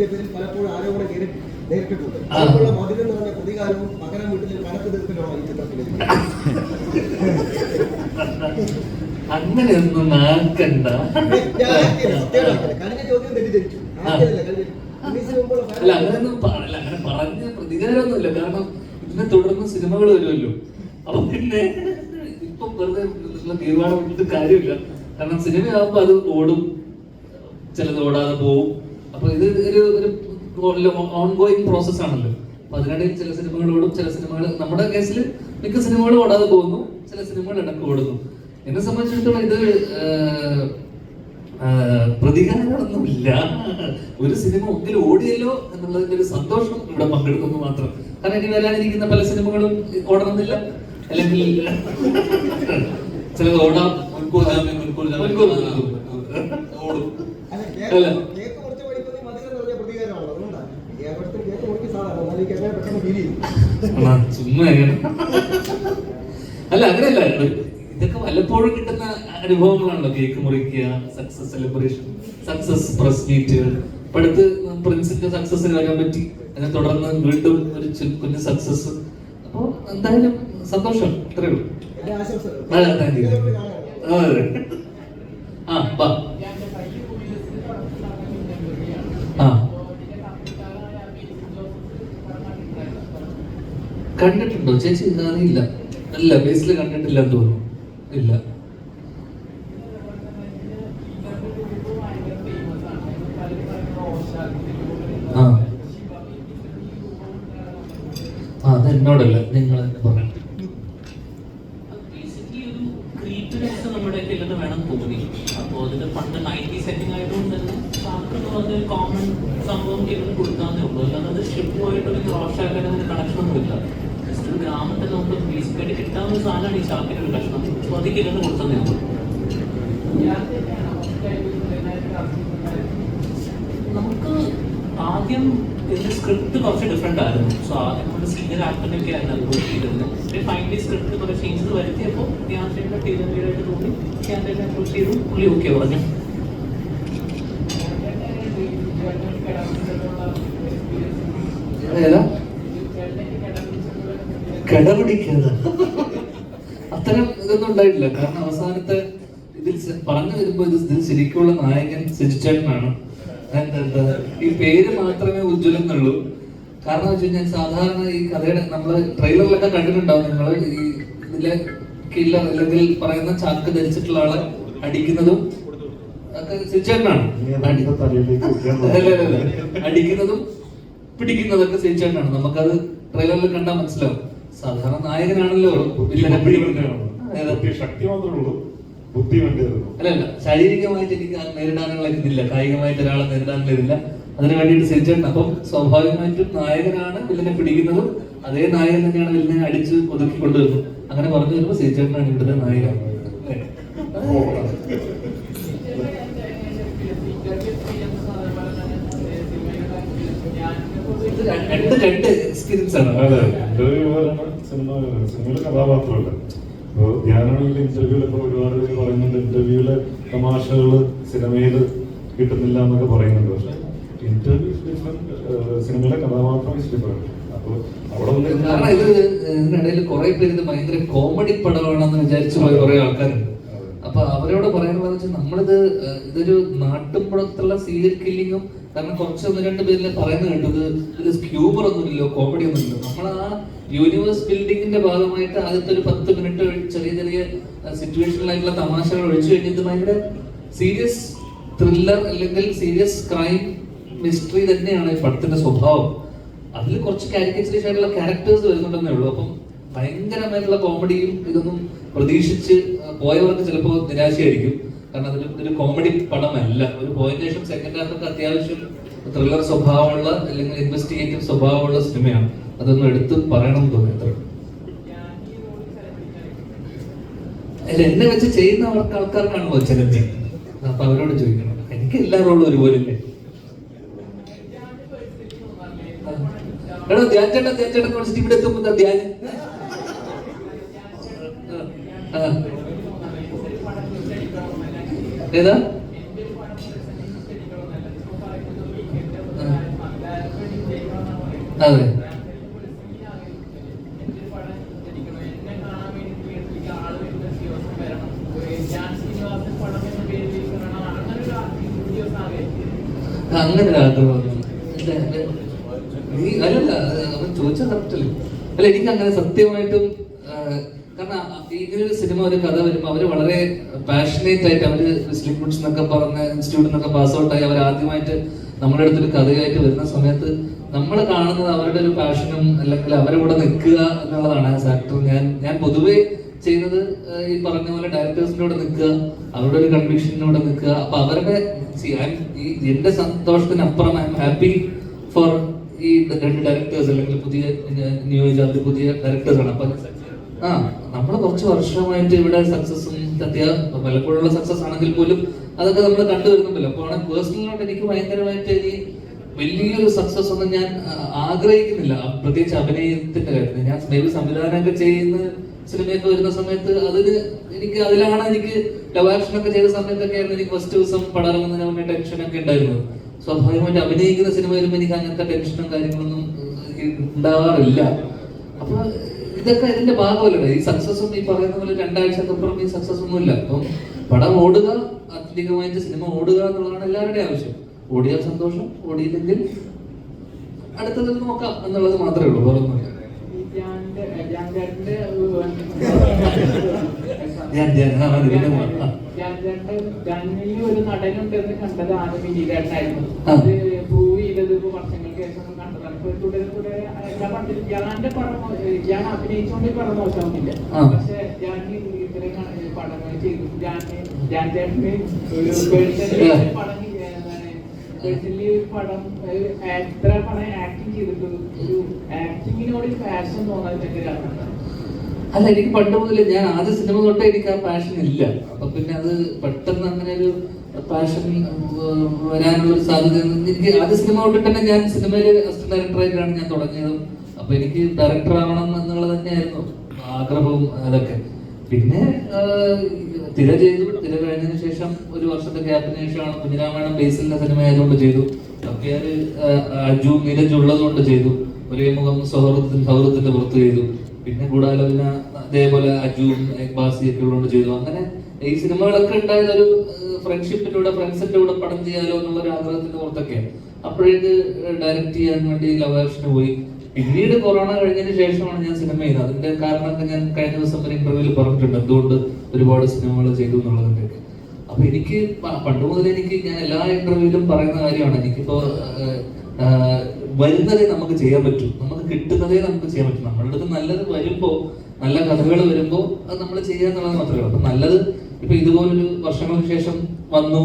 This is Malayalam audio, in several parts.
ചോദ്യത്തിന്റെ പേരിൽ പലപ്പോഴും ആരോപണം നേരി- നേരിട്ടിട്ടുണ്ട്. മധുരം എന്ന് പറഞ്ഞ പ്രതികാരവും പകരം വീട്ടിൽ കണക്ക് തീർക്കലുമാണ് ഈ ചിത്രത്തിലേക്ക് അങ്ങനെയൊന്നും ആക്കണ്ട. കഴിഞ്ഞ ചോദ്യം തെറ്റിദ്ധരിച്ചു. അല്ല അങ്ങനെയൊന്നും പ- അങ്ങനെ പറഞ്ഞ പ്രതികാരമൊന്നുമില്ല. കാരണം ഇതിനെ തുടർന്ന് സിനിമകൾ വരുമല്ലോ. അപ്പൊ പിന്നെ ഇപ്പൊ വെറുതെ തീരുമാനം എടുത്തിട്ട് കാര്യമില്ല. കാരണം സിനിമയാകുമ്പോ അത് ഓടും. ചിലത് ഓടാതെ പോവും. അപ്പൊ ഇത് ഒരു ഒരു ഓൺ ഗോയിങ് പ്രോസസ് ആണല്ലോ. അപ്പൊ അതിനിടയിൽ ചില സിനിമകൾ ഓടും ചില സിനിമകൾ നമ്മുടെ കേസിൽ മിക്ക സിനിമകളും ഓടാതെ പോകുന്നു ചില സിനിമകൾ ഇടയ്ക്ക് ഓടുന്നു. എന്നെ സംബന്ധിച്ചിടത്തോളം ഇത് പ്രതികരണങ്ങളൊന്നുമില്ല പ്രതികാരങ്ങളൊന്നുമില്ല. ഒരു സിനിമ ഒന്നിൽ ഓടിയല്ലോ എന്നുള്ളതിന്റെ ഒരു സന്തോഷം ഇവിടെ പങ്കെടുക്കുന്നു മാത്രം. കാരണം ഇനി വരാനിരിക്കുന്ന പല സിനിമകളും ഓടണമെന്നില്ല. അല്ലെങ്കിൽ ചിലത് ഓടാം മുൻകൂർ ജാമ്യം മുൻകൂർ. ഓടും. അല്ല, അല്ല. കേക്ക് കേക്ക് മുറിച്ച് പഠിക്കുന്നത് മധുരം നിറഞ്ഞ പ്രതികാരമാണ് അതുകൊണ്ടാണ് ഈ ആഘോഷത്തിൽ കേക്ക് മുറിക്ക് സാധാരണ എന്നാലും എനിക്ക് എങ്ങനെ പെട്ടെന്ന് ഫീൽ ചെയ്യും ആ, ചുമ്മാ. അല്ല അങ്ങനെയല്ല ഇതൊക്കെ വല്ലപ്പോഴും കിട്ടുന്ന അനുഭവങ്ങളാണല്ലോ കേക്ക് മുറിക്കുക success celebration success press meet ഇപ്പൊ അടുത്ത് പ്രിൻസിന്റെ സക്സസ് വരാൻ പറ്റി. അതിനെ തുടർന്ന് വീണ്ടും ഒരു കുഞ്ഞു സക്സസ് അപ്പോ എന്തായാലും സന്തോഷം. അത്രേ ഉള്ളൂ. എന്റെ ആശംസകൾ അതെ, thank you. കേക്ക് മുറി കാണാനാണ്. അതെ. ആ വാ ആ കണ്ടിട്ടുണ്ടോ ചേച്ചി അറിയില്ല അല്ല ഫേസിൽ കണ്ടിട്ടില്ല എന്ന് തോന്നുന്നു. ഇല്ല. ആ. അത് എന്നോടല്ല. നിങ്ങൾ പറഞ്ഞു പണ്ട് നയന്റി സെറ്റിംഗ് ആയതുകൊണ്ട് തന്നെ. എന്ന് പറഞ്ഞ കോമൺ സംഭവം ഇവന് കൊടുക്കാന്നേ ഉള്ളൂ. അല്ലാതെ ഒരു ക്രോസ് ആക്കാൻ അതിന് ഗ്രാമത്തിൽ നമുക്ക് ബേസിക്കായിട്ട് കിട്ടാവുന്ന സാധനമാണ് ഈ ഷാക്കിന്റെ ഒരു കഷ്ണം. സോ അത് കിട്ടുന്ന കൊടുത്തത് നമുക്ക് ആദ്യം ഇതിന്റെ സ്ക്രിപ്റ്റ് കുറച്ച് ഡിഫറെന്റ് ആയിരുന്നു. സോ ആദ്യം നമ്മൾ സീനിയർ ആക്ടറിനൊക്കെ ആയിരുന്നു അതുപോലെ ചെയ്തിരുന്നത് പിന്നെ ഫൈനലി സ്ക്രിപ്റ്റ് കുറെ ചേഞ്ചസ് വരുത്തിയപ്പോൾ ഞാൻ തോന്നി. ഞാൻ അപ്രോച്ച് ചെയ്തു. പുള്ളി ഓക്കെ പറഞ്ഞു. ഏതാ കടപിടിക്കാതെ. അത്തരം ഇതൊന്നും കാരണം അവസാനത്തെ ഇതിൽ പറഞ്ഞു വരുമ്പോ ഇത് ശരിക്കുള്ള നായകൻ സിജിച്ചേട്ടനാണ് എന്താ ഈ പേര് മാത്രമേ ഉജ്ജ്വലെന്നുള്ളൂ കാരണം വെച്ച് കഴിഞ്ഞാൽ സാധാരണ ഈ കഥയുടെ നമ്മൾ ട്രെയിലറിലൊക്കെ കണ്ടിട്ടുണ്ടാവും നിങ്ങൾ ഈ ഇതിലെ കില്ലർ അല്ലെങ്കിൽ പറയുന്ന ചാക്ക് ധരിച്ചിട്ടുള്ള ആളെ അടിക്കുന്നതും. അടിക്കുന്നതും പിടിക്കുന്നതൊക്കെ സിജിച്ചേട്ടനാണ് നമുക്കത് ട്രെയിലറിൽ കണ്ടാൽ മനസ്സിലാവും. സാധാരണ നായകനാണല്ലോ. ശക്തി മാത്രമേ ബുദ്ധി വേണ്ടിയിരുന്നു അല്ലല്ല ശാരീരികമായിട്ട് എനിക്ക് നേരിടാനുള്ള ഇതില്ല കായികമായിട്ട് ഒരാളെ നേരിടാനുള്ള ഇതില്ല അതിനു വേണ്ടിയിട്ട് സിരിച്ചേട്ടൻ അപ്പം സ്വാഭാവികമായിട്ടും നായകനാണ് വില്ലനെ പിടിക്കുന്നതും അതേ നായകൻ തന്നെയാണ് വില്ലനെ അടിച്ച് ഒതുക്കി കൊണ്ടുവരുന്നത് അങ്ങനെ പറഞ്ഞു വരുമ്പോൾ സിരിച്ചേട്ടനാണ് ഇവിടുത്തെ നായകൻ. രണ്ട് രണ്ട് എക്സ്പീരിയൻസ് ആണ്. അതെ സിനിമ സിനിമയിലെ കഥാപാത്രമല്ല? അപ്പൊ ഞാനാണെങ്കിൽ ഇന്റർവ്യൂലൊക്കെ ഒരുപാട് പേര് പറയുന്നുണ്ട് ഇന്റർവ്യൂവിലെ തമാശകൾ സിനിമയിൽ കിട്ടുന്നില്ല എന്നൊക്കെ പറയുന്നുണ്ട്. പക്ഷെ ഇന്റർവ്യൂ സിനിമയിലെ കഥാപാത്രം ഇസ് ഡിഫറെന്റ് കാരണം ഇത് ഇതിനിടയിൽ കുറെ പേര് ഇത് ഭയങ്കര കോമഡി പടമാണെന്ന് വിചാരിച്ചു പോയ കുറെ ആൾക്കാരുണ്ട്. അപ്പൊ അവരോട് പറയാനുള്ളത് വെച്ചാൽ നമ്മളിത് ഇതൊരു നാട്ടുമ്പുറത്തുള്ള സീരിയൽ കില്ലിങ്ങും കാരണം കുറച്ച് ഒന്ന് രണ്ട് പേരിൽ പറയുന്നത് കേട്ടത് ഇത് ഹ്യൂമർ ഒന്നുമില്ലല്ലോ കോമഡി ഒന്നുമില്ലല്ലോ. നമ്മൾ ആ യൂണിവേഴ്സ് ബിൽഡിങ്ങിന്റെ ഭാഗമായിട്ട് ആദ്യത്തെ ഒരു പത്ത് മിനിറ്റ് ചെറിയ ചെറിയ സിറ്റുവേഷനിലായിട്ടുള്ള തമാശകൾ ഒഴിച്ചു കഴിഞ്ഞിട്ട് ഭയങ്കര സീരിയസ് ത്രില്ലർ അല്ലെങ്കിൽ സീരിയസ് ക്രൈം മിസ്റ്ററി തന്നെയാണ് ഈ പടത്തിന്റെ സ്വഭാവം. അതിൽ കുറച്ച് കാരിക്കേച്ചറിഷ് ക്യാരക്ടേഴ്സ് വരുന്നുണ്ടെന്നേ ഉള്ളൂ. അപ്പം ഭയങ്കരമായിട്ടുള്ള കോമഡിയും ഇതൊന്നും പ്രതീക്ഷിച്ച് പോയവർക്ക് ചിലപ്പോൾ നിരാശയായിരിക്കും. കാരണം അതിൽ ഇതൊരു കോമഡി പടമല്ല. ഒരു പോയിന്റ് ശേഷം സെക്കൻഡ് ഹാഫൊക്കെ അത്യാവശ്യം ത്രില്ലർ സ്വഭാവമുള്ള അല്ലെങ്കിൽ ഇൻവെസ്റ്റിഗേറ്റീവ് സ്വഭാവമുള്ള സിനിമയാണ് അതൊന്നും എടുത്ത് പറയണം തോന്നി അത്ര അല്ല എന്നെ വെച്ച് ചെയ്യുന്ന അവർക്ക് ആൾക്കാർക്കാണല്ലോ ചിലപ്പോ അപ്പൊ അവരോട് ചോദിക്കണം. എനിക്ക് എല്ലാ റോളും ഒരുപോലില്ലേ? എടോ ധ്യാൻ ഇവിടെ എത്തുമ്പോ ആ. ഏതാ. അതെ. അങ്ങനെ ഒരു അവൻ ചോദിച്ചാൽ കറക്റ്റല്ലേ അല്ല? എനിക്ക് അങ്ങനെ സത്യമായിട്ടും കാരണം ഇങ്ങനെ സിനിമ ഒരു കഥ വരുമ്പോൾ അവർ വളരെ പാഷനേറ്റ് ആയിട്ട് അവർ സ്ലിം ബുഡ്സ് എന്നൊക്കെ പറഞ്ഞ ഇൻസ്റ്റിറ്റ്യൂട്ടിൽ നിന്നൊക്കെ പാസ് ഔട്ടായി അവർ ആദ്യമായിട്ട് നമ്മുടെ അടുത്തൊരു കഥയായിട്ട് വരുന്ന സമയത്ത് നമ്മൾ കാണുന്നത് അവരുടെ ഒരു പാഷനും അല്ലെങ്കിൽ അവരുടെ നിൽക്കുക എന്നുള്ളതാണ്. ആസ് ആക്ടർ ഞാൻ ഞാൻ പൊതുവേ ചെയ്യുന്നത് ഈ പറഞ്ഞ പോലെ ഡയറക്ടേഴ്സിനോട് നിൽക്കുക അവരുടെ ഒരു കൺവിക്ഷനോട് നിൽക്കുക. അപ്പൊ അവരുടെ എന്റെ സന്തോഷത്തിനപ്പുറം ഐ എം ഹാപ്പി ഫോർ ഈ രണ്ട് ഡയറക്ടേഴ്സ് അല്ലെങ്കിൽ പുതിയ നിയോജക പുതിയ ഡയറക്ടേഴ്സ് ആണ്. അപ്പൊ ആ നമ്മൾ കുറച്ച് വർഷമായിട്ട് ഇവിടെ സക്സസും സത്യ പലപ്പോഴുള്ള സക്സസ് ആണെങ്കിൽ പോലും അതൊക്കെ നമ്മൾ കണ്ടുവരുന്നുണ്ടല്ലോ അപ്പോൾ ആണ് പേഴ്സണലായിട്ട് എനിക്ക് ഭയങ്കരമായിട്ട് ഇനി വലിയൊരു സക്സസ് ഒന്നും ഞാൻ ആഗ്രഹിക്കുന്നില്ല. പ്രത്യേകിച്ച് അഭിനയത്തിന്റെ കാര്യത്തിൽ. ഞാൻ മേ ബി സംവിധാനമൊക്കെ ചെയ്യുന്ന സിനിമയൊക്കെ വരുന്ന സമയത്ത് അതിന് എനിക്ക് അതിലാണ് എനിക്ക് ലവ് ഒക്കെ ചെയ്ത സമയത്തൊക്കെ ആയിരുന്നു എനിക്ക് ഫസ്റ്റ് ദിവസം പടം ഇറങ്ങുന്നതിന് മുന്നേ ടെൻഷൻ ഒക്കെ ഉണ്ടായിരുന്നത്. സ്വാഭാവികമായിട്ട് അഭിനയിക്കുന്ന സിനിമ വരുമ്പോൾ എനിക്ക് അങ്ങനത്തെ ടെൻഷനും കാര്യങ്ങളൊന്നും ഉണ്ടാവാറില്ല. അപ്പൊ ഇതൊക്കെ ഇതിന്റെ ഭാഗമല്ലേ? ഈ സക്സസ് ഒന്നും ഈ പറയുന്ന പോലെ രണ്ടാഴ്ചക്കപ്പുറം ഈ സക്സസ് ഒന്നുമില്ല. അപ്പം പടം ഓടുക ആത്മീകമായിട്ട് സിനിമ ഓടുക എന്നുള്ളതാണ് എല്ലാവരുടെയും ആവശ്യം. ഓടിയാൽ സന്തോഷം ഓടിയില്ലെങ്കിൽ അടുത്തത് നോക്കാം എന്നുള്ളത് മാത്രമേ ഉള്ളൂ. വേറെ ഒന്നും ഞാൻ ഒരു നടനുണ്ടെന്ന് കണ്ടത് ആദ്യം വിനീതേട്ടനായിരുന്നു. അത് പ്രൂവ് ചെയ്തത് ഇപ്പൊ ഇപ്പൊ തുടരെ തുടരെ ഞാൻ പണ്ടില്ല ഇയാളാന്റെ പടം ഇയാൾ അഭിനയിച്ചുകൊണ്ട് പടം മോശമാവുന്നില്ല പക്ഷെ ഞാൻ ഇത്രയും പടങ്ങൾ ചെയ്തു. ഞാൻ ഞാൻ ചേട്ടന് ഒരു. പടം പേഴ്സണലി ഒരു പടം എത്ര പടം ആക്ടിങ് ചെയ്തിട്ട് ഒരു ആക്ടിങ്ങിനോട് ഒരു പാഷൻ തോന്നാൻ അല്ല എനിക്ക് പണ്ട് മുതലേ ഞാൻ ആദ്യ സിനിമ തൊട്ടേ എനിക്ക് ആ പാഷൻ ഇല്ല. അപ്പൊ പിന്നെ അത് പെട്ടെന്ന് അങ്ങനെ ഒരു പാഷൻ വരാനുള്ള ഒരു സാധ്യത എനിക്ക് ആദ്യ സിനിമ തൊട്ടിട്ട് തന്നെ ഞാൻ സിനിമയിൽ അസിസ്റ്റന്റ് ഡയറക്ടറായിട്ടാണ് ഞാൻ തുടങ്ങിയത്. അപ്പൊ എനിക്ക് ഡയറക്ടർ ആവണം എന്നുള്ളത് തന്നെയായിരുന്നു ആഗ്രഹവും അതൊക്കെ. പിന്നെ തിര ചെയ്തു. തിര കഴിഞ്ഞതിന് ശേഷം ഒരു വർഷത്തെ ഗ്യാപ്പിന് ശേഷമാണ് കുഞ്ഞിരാമായണം ബേസിലിന്റെ സിനിമ ആയതുകൊണ്ട് ചെയ്തു. ഒക്കെ അജു നീരജ് ഉള്ളത് കൊണ്ട് ചെയ്തു. ഒരേ മുഖം സൗഹൃദത്തിന് സൗഹൃദത്തിന്റെ പുറത്ത് ചെയ്തു. പിന്നെ ഗൂഢാലോചന അതേപോലെ അജുവും ബാസിയൊക്കെ ഉള്ളതുകൊണ്ട് ചെയ്തു. അങ്ങനെ ഈ സിനിമകളൊക്കെ ഉണ്ടായത് ഒരു ഫ്രണ്ട്ഷിപ്പിലൂടെ ഫ്രണ്ട്സിന്റെ കൂടെ പടം ചെയ്യാലോ എന്നുള്ള ഒരു ആഗ്രഹത്തിന്റെ പുറത്തൊക്കെ. അപ്പോഴേക്ക് ഡയറക്റ്റ് ചെയ്യാൻ വേണ്ടി ലവ് പോയി. പിന്നീട് കൊറോണ കഴിഞ്ഞതിന് ശേഷമാണ് ഞാൻ സിനിമ ചെയ്യുന്നത് അതിന്റെ കാരണമൊക്കെ ഞാൻ കഴിഞ്ഞ ദിവസം ഒരു ഇന്റർവ്യൂവിൽ പറഞ്ഞിട്ടുണ്ട്. എന്തുകൊണ്ട് ഒരുപാട് സിനിമകൾ ചെയ്തു എന്നുള്ളതിന്റെ ഒക്കെ. അപ്പൊ എനിക്ക് പണ്ട് മുതൽ എനിക്ക് ഞാൻ എല്ലാ ഇന്റർവ്യൂവിലും പറയുന്ന കാര്യമാണ്. എനിക്കിപ്പോ വരുന്നതേ നമുക്ക് ചെയ്യാൻ പറ്റൂ. നമുക്ക് കിട്ടുന്നതേ നമുക്ക് ചെയ്യാൻ പറ്റും. നമ്മളുടെ അടുത്ത് നല്ലത് വരുമ്പോ നല്ല കഥകൾ വരുമ്പോ അത് നമ്മൾ ചെയ്യാന്നുള്ളത് മാത്രമേ ഉള്ളൂ. അപ്പൊ നല്ലത് ഇപ്പൊ ഇതുപോലൊരു വർഷങ്ങൾക്ക് ശേഷം വന്നു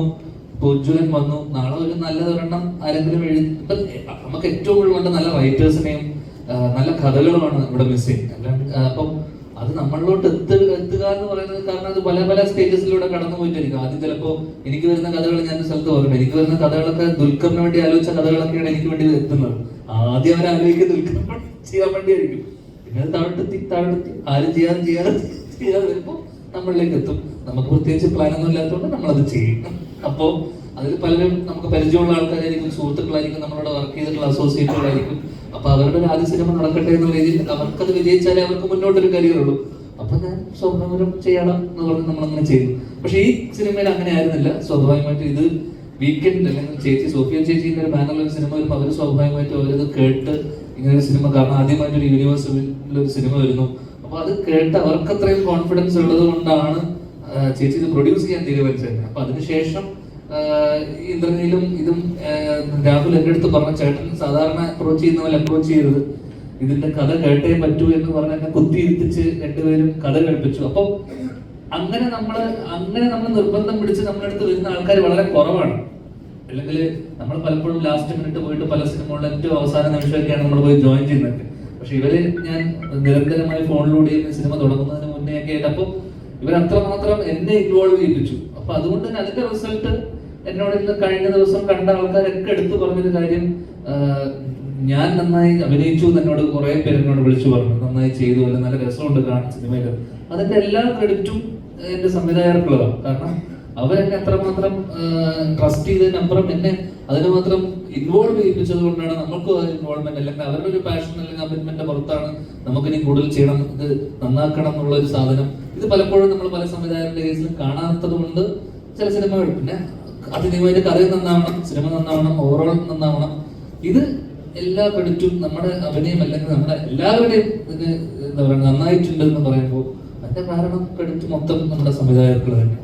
ഉജ്ജ്വലൻ വന്നു നാളെ ഒരു നല്ലതൊരെണ്ണം ആരെങ്കിലും എഴുതി ഇപ്പൊ നമുക്ക് ഏറ്റവും കൂടുതൽ വേണ്ട നല്ല റൈറ്റേഴ്സിനെയും നല്ല കഥകളുമാണ് ഇവിടെ മിസ് ചെയ്യുന്നത്. അല്ലാണ്ട് അപ്പം അത് നമ്മളിലോട്ട് എത്തുക എത്തുക എന്ന് പറയുന്നത് കാരണം അത് പല പല സ്റ്റേജസിലൂടെ കടന്നു പോയിട്ടായിരിക്കും ആദ്യം ചിലപ്പോ എനിക്ക് വരുന്ന കഥകൾ ഞാൻ സ്ഥലത്ത് പറഞ്ഞു എനിക്ക് വരുന്ന കഥകളൊക്കെ ദുൽഖറിന് വേണ്ടി ആലോചിച്ച കഥകളൊക്കെയാണ് എനിക്ക് വേണ്ടി എത്തുന്നത്. ആദ്യം അവർ ദുൽഖറിന് ചെയ്യാൻ വേണ്ടിയായിരിക്കും. പിന്നെ താഴ്ത്തി താഴ്ത്തി ആരും ചെയ്യാതെ ചെയ്യാതെ വരുമ്പോൾ നമ്മളിലേക്ക് എത്തും. നമുക്ക് പ്രത്യേകിച്ച് പ്ലാനൊന്നും ഇല്ലാത്തതുകൊണ്ട് നമ്മളത് ചെയ്യും. അപ്പോൾ അതിൽ പലരും നമുക്ക് പരിചയമുള്ള ആൾക്കാരായിരിക്കും സുഹൃത്തുക്കളായിരിക്കും നമ്മളോട് വർക്ക് ചെയ്തിട്ടുള്ള അസോസിയേറ്റുകളായിരിക്കും അപ്പൊ അവരുടെ ഒരു ആദ്യ സിനിമ നടക്കട്ടെ എന്ന രീതിയിൽ അവർക്കത് വിജയിച്ചാലേ അവർക്ക് മുന്നോട്ടൊരു കരിയർ ഉള്ളൂ. അപ്പൊ ഞാൻ സ്വാഭാവികം ചെയ്യണം എന്ന് പറഞ്ഞ് നമ്മളങ്ങനെ ചെയ്തു പക്ഷെ ഈ സിനിമയിൽ അങ്ങനെ ആയിരുന്നില്ല. സ്വാഭാവികമായിട്ട് ഇത് വീക്കെൻഡ് അല്ലെങ്കിൽ ചേച്ചി സോഫിയ ചേച്ചിന്റെ ഒരു ബാനറിൽ ഒരു സിനിമ വരുമ്പോൾ അവർ സ്വാഭാവികമായിട്ടും അവരത് കേട്ട് ഇങ്ങനെ ഒരു സിനിമ കാരണം ആദ്യമായിട്ട് ഒരു യൂണിവേഴ്സിൽ ഒരു സിനിമ വരുന്നു. അപ്പൊ അത് കേട്ട് അവർക്ക് അത്രയും കോൺഫിഡൻസ് ഉള്ളത് കൊണ്ടാണ് ചേച്ചി ഇത് പ്രൊഡ്യൂസ് ചെയ്യാൻ തീരുമാനിച്ചത്. അപ്പൊ അതിനുശേഷം ഇന്ദ്രനീലും ഇതും രാഹുൽ എന്റെ അടുത്ത് പറഞ്ഞ ചേട്ടൻ സാധാരണ അപ്രോച്ച് ചെയ്യുന്ന പോലെ അപ്രോച്ച് ചെയ്തത് ഇതിന്റെ കഥ കേട്ടേ പറ്റൂ എന്ന് പറഞ്ഞ എന്നെ കുത്തിയിരുത്തിച്ച് രണ്ടുപേരും കഥ കേൾപ്പിച്ചു. അപ്പൊ അങ്ങനെ നമ്മൾ അങ്ങനെ നമ്മൾ നിർബന്ധം പിടിച്ച് നമ്മുടെ അടുത്ത് വരുന്ന ആൾക്കാർ വളരെ കുറവാണ്. അല്ലെങ്കിൽ നമ്മൾ പലപ്പോഴും ലാസ്റ്റ് മിനിറ്റ് പോയിട്ട് പല സിനിമകളിലും ഏറ്റവും അവസാന നിമിഷമൊക്കെയാണ് നമ്മൾ പോയി ജോയിൻ ചെയ്യുന്നത്. പക്ഷെ ഇവർ ഞാൻ നിരന്തരമായി ഫോണിലൂടെ സിനിമ തുടങ്ങുന്നതിന് മുന്നേ ഒക്കെ അപ്പോൾ ഇവർ അത്രമാത്രം എന്നെ ഇൻവോൾവ് ചെയ്യിപ്പിച്ചു. അപ്പൊ അതുകൊണ്ട് തന്നെ അതിന്റെ റിസൾട്ട് എന്നോട് ഇന്ന് കഴിഞ്ഞ ദിവസം കണ്ട ആൾക്കാരൊക്കെ എടുത്തു പറഞ്ഞൊരു കാര്യം ഞാൻ നന്നായി അഭിനയിച്ചു എന്നോട് കുറെ പേര് എന്നോട് വിളിച്ചു പറഞ്ഞു. നന്നായി ചെയ്തു അല്ലെ നല്ല രസമുണ്ട് കാണാൻ സിനിമയിൽ അതിന്റെ എല്ലാ ക്രെഡിറ്റും എന്റെ സംവിധായകർക്കുള്ളതാണ്. കാരണം അവരെന്നെ അത്രമാത്രം ട്രസ്റ്റ് ചെയ്തതിനപ്പുറം എന്നെ അതിന് മാത്രം ഇൻവോൾവ് ചെയ്യിപ്പിച്ചത് കൊണ്ടാണ് നമുക്കും ആ ഇൻവോൾവ്മെന്റ് അല്ലെങ്കിൽ അവരുടെ ഒരു പാഷൻ അല്ലെങ്കിൽ കമ്മിറ്റ്മെന്റ് പുറത്താണ് നമുക്ക് ഇനി കൂടുതൽ ചെയ്യണം. ഇത് നന്നാക്കണം എന്നുള്ള ഒരു സാധനം ഇത് പലപ്പോഴും നമ്മൾ പല സംവിധായകരുടെ കേസിലും കാണാത്തത് കൊണ്ട് ചില സിനിമകൾ പിന്നെ അതിനുവേണ്ടി കഥ നന്നാവണം സിനിമ നന്നാവണം ഓവറോൾ നന്നാവണം. ഇത് എല്ലാ ക്രെഡിറ്റും നമ്മുടെ അഭിനയം അല്ലെങ്കിൽ നമ്മുടെ എല്ലാവരുടെയും ഇതിന് എന്താ പറയുക നന്നായിട്ടുണ്ട് എന്ന് പറയുമ്പോൾ അതിന്റെ കാരണം ക്രെഡിറ്റ് മൊത്തം നമ്മുടെ സംവിധായകർക്ക് തന്നെ.